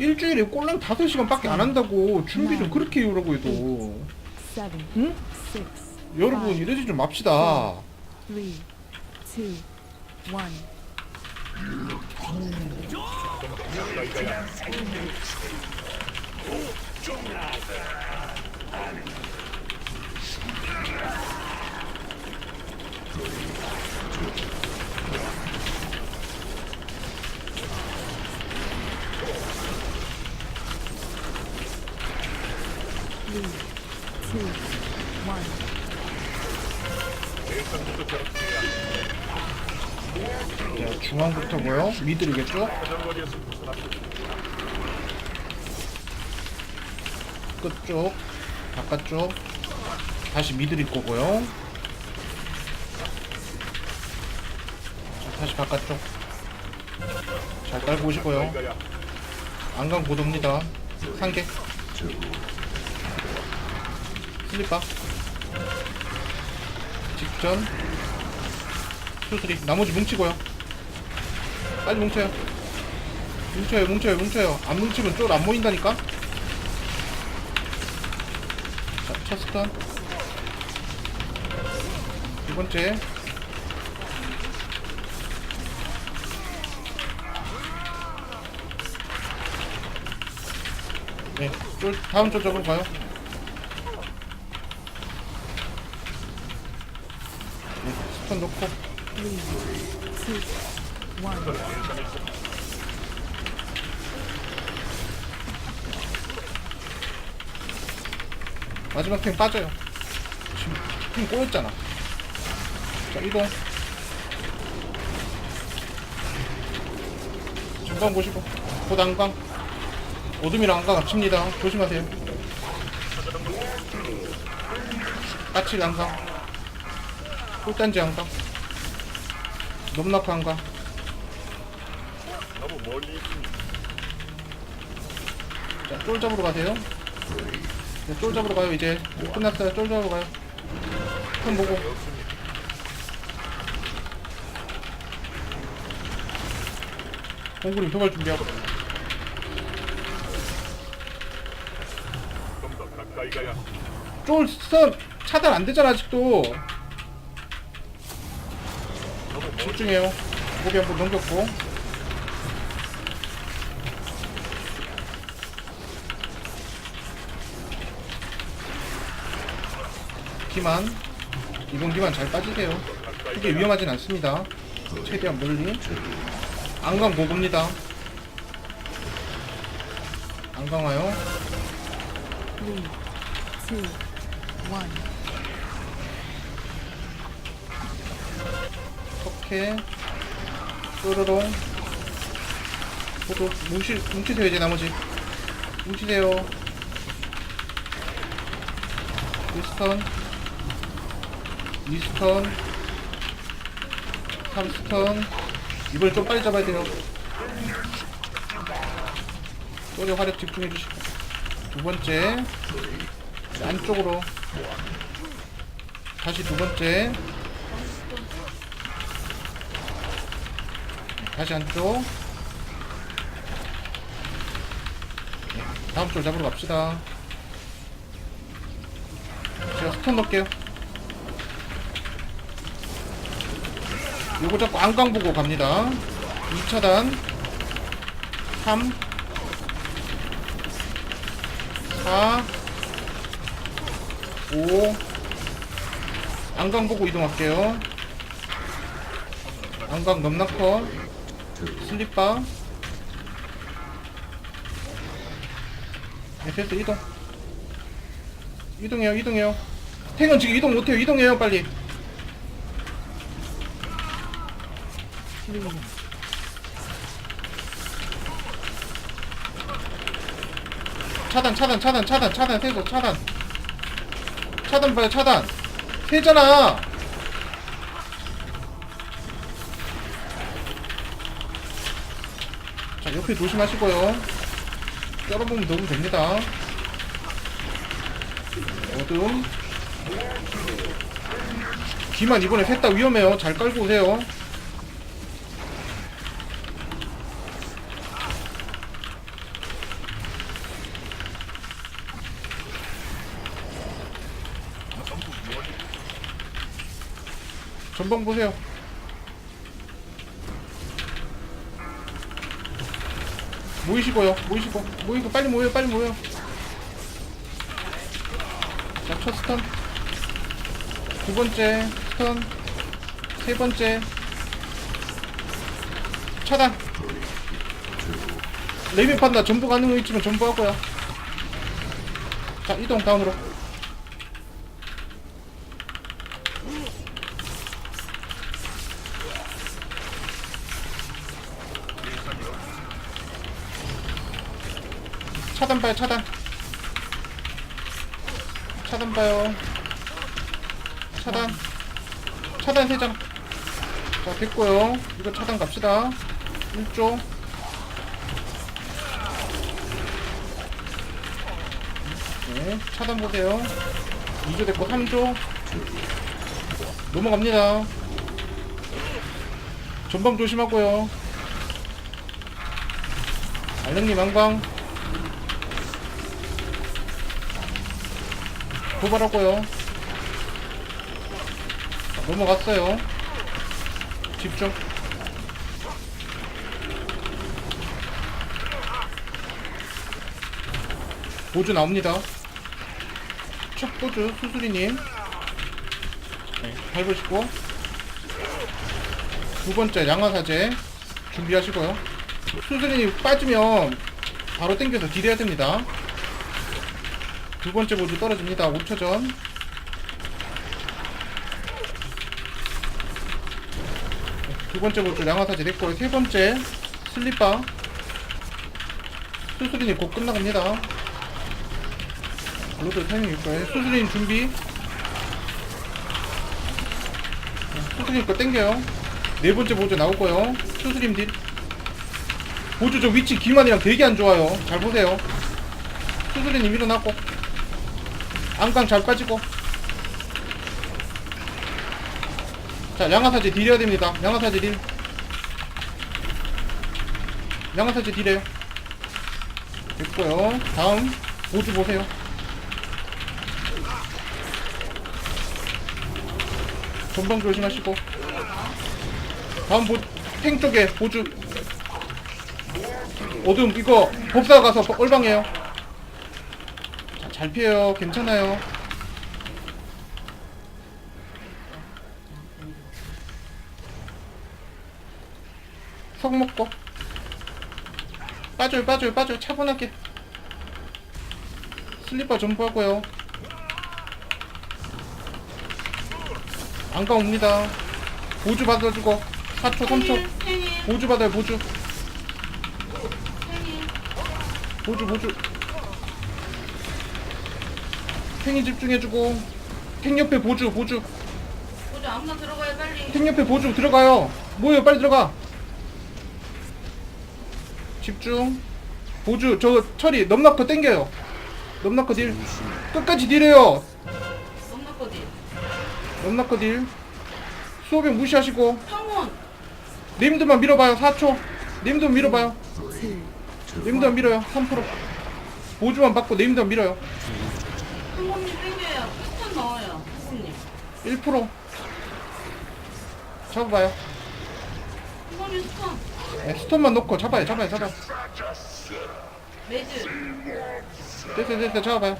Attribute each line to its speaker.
Speaker 1: 일주일에 꼴랑 5시간밖에 안 한다고 준비 좀
Speaker 2: 네.
Speaker 1: 그렇게 해오라고 해도. 응? 여러분 이러지 좀 맙시다.
Speaker 2: 3, 2,
Speaker 1: 1 중앙부터고요. 미들이겠죠? 끝쪽 바깥쪽. 다시 미들일 거고요. 자, 다시 바깥쪽. 잘 깔고 오시고요. 안강 고도입니다. 상계 슬리파 직전. 수술이 나머지 뭉치고요 빨리 뭉쳐요. 뭉쳐요 뭉쳐요 뭉쳐요. 안 뭉치면 쫄안 모인다니까? 자, 첫 스턴. 두 번째. 네, 쫄, 다음 쫄 잡으러 가요. 네, 스턴 놓고. 마지막 탱 빠져요. 지금 탱 꼬였잖아. 자, 이동. 전방 보시고. 곧 안강. 어둠이랑 안강 합칩니다. 조심하세요. 까칠 안강. 꿀단지 안강. 넘나크 안강. 자, 쫄 잡으러 가세요. 네, 쫄 잡으러 가요 이제. 끝났어요. 쫄 잡으러 가요. 편 보고. 공구님 도발 준비하고 쫄선 차단 안 되잖아 아직도. 집중해요. 고비 한번 넘겼고 기만 이번 기만 잘 빠지세요. 크게 위험하진 않습니다. 최대한 멀리. 안강 보고입니다. 안강 와요.
Speaker 2: Three, two, one.
Speaker 1: 석회 뾰로롱. 포도 뭉치, 뭉치세요 이제 나머지. 뭉치세요. 리스턴 2스턴 3스턴. 이번에 좀 빨리 잡아야 돼요. 소리 화력 집중해 주시고. 두 번째. 안쪽으로. 다시 두 번째. 다시 안쪽. 네, 다음 줄 잡으러 갑시다. 제가 스턴 넣을게요 요거 잡고 안강 보고 갑니다. 2차단. 3 4 5 안강 보고 이동할게요. 안강 넘나커? 슬립바 FS 이동. 이동해요 이동해요. 탱은 지금 이동 못해요. 이동해요 빨리 차단 차단 차단 차단 차단 세서 차단. 차단 봐요 차단. 세잖아. 자 옆에 조심하시고요. 쩔어보면 넣으면 됩니다. 어둠. 귀만 이번에 셋 다 위험해요. 잘 깔고 오세요 전방 보세요. 모이시고요. 모이시고. 모이고 빨리 모여요. 빨리 모여. 자, 첫 스턴. 두 번째 스턴. 세 번째. 차단. 레이비 판다 전부 가능한 위치면 전부 하고요. 자, 이동 다음으로. 차단 봐요, 차단. 차단 봐요. 차단. 차단 세장 자, 됐고요. 이거 차단 갑시다. 1조. 네, 차단 보세요. 2조 됐고, 3조. 넘어갑니다. 전방 조심하고요. 알랭님 왕방. 도발하고요. 자, 넘어갔어요. 집중. 보주 나옵니다. 첫 보주 수수리님. 네, 밟으시고. 두 번째 양화사제 준비하시고요. 수수리님 빠지면 바로 당겨서 딜해야 됩니다. 두 번째 보주 떨어집니다. 5초 전. 두 번째 보주 양화사제 됐고요. 세 번째 슬리퍼. 수수리님 곧 끝나갑니다. 로드 타이밍 있고요. 수수리님 준비. 수수리님 거 땡겨요. 네 번째 보조 나오고요. 수수님 딜. 보조 저 위치 기만이랑 되게 안 좋아요. 잘 보세요. 수수리님 일어났고. 안강 잘 빠지고. 자, 양화사제 딜해야 됩니다. 양화사제 딜. 양화사제 딜해요. 됐고요. 다음 보조 보세요. 전방 조심하시고. 다음 보, 탱 쪽에 보주. 어둠 이거 법사 가서 얼방해요. 자, 잘 피해요. 괜찮아요. 석 먹고. 빠져요 빠져요 빠져요 차분하게. 슬리퍼 전부 하고요. 안가 옵니다. 보주 받아주고. 4초 3초. 보주 받아요 보주 보주 보주 탱이 집중해주고 탱 옆에 보주 보주
Speaker 3: 보자 아무나 들어가요 빨리.
Speaker 1: 탱 옆에 보주 들어가요. 뭐예요 빨리 들어가. 집중. 보주 저 처리 넘나커 땡겨요. 넘나커 딜. 끝까지 딜해요.
Speaker 3: 넘나거지
Speaker 1: 넘나커 딜. 수호병 무시하시고.
Speaker 3: 성훈
Speaker 1: 님들만 밀어봐요 4초. 님들 밀어봐요.
Speaker 2: two,
Speaker 1: 님들 밀어요 3% 보주만 받고 님들 밀어요
Speaker 3: 성훈님 땡겨요 스턴 넣어요 성훈님
Speaker 1: 1% 잡아봐요.
Speaker 3: 성훈님 스턴
Speaker 1: 네, 스톤만 놓고 잡아요 잡아요 잡아요.
Speaker 3: 매즈
Speaker 1: 됐어 됐어 잡아봐요